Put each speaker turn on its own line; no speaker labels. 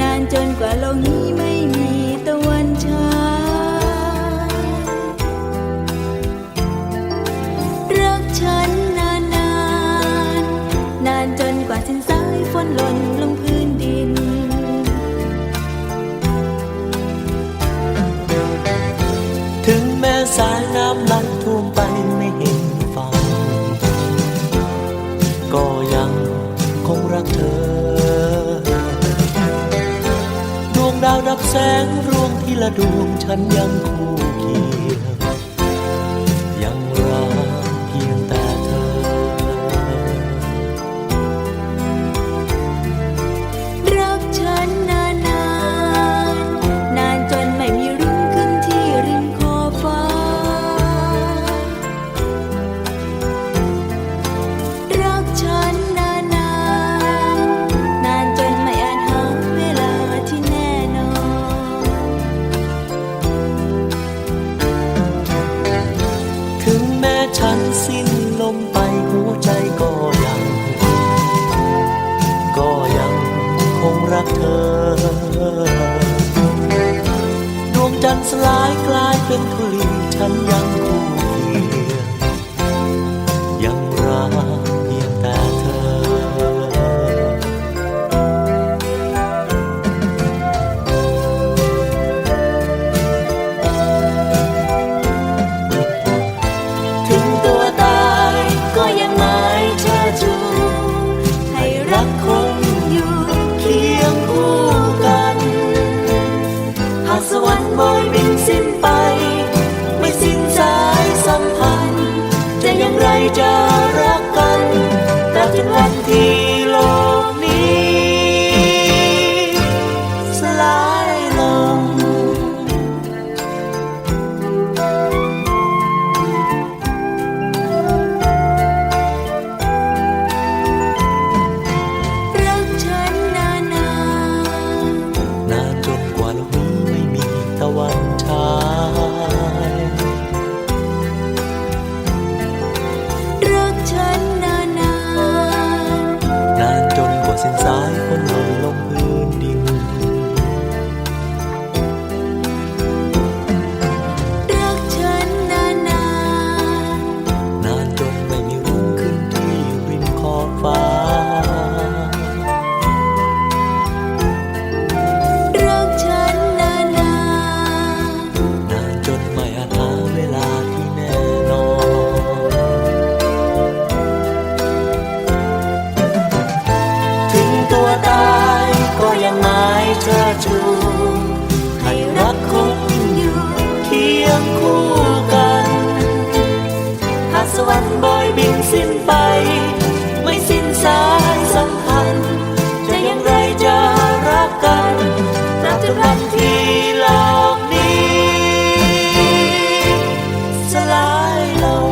นานจนกว่าลงา
วดับแสงร่วงที่ละดวงฉันยังคง ลายกลายเป็น
ทุลิฉันยังคู่ มายบินสิ้นไป ไม่สิ้นสาสัมพันธ์ จะอย่า
งไรจะรัก time. alone.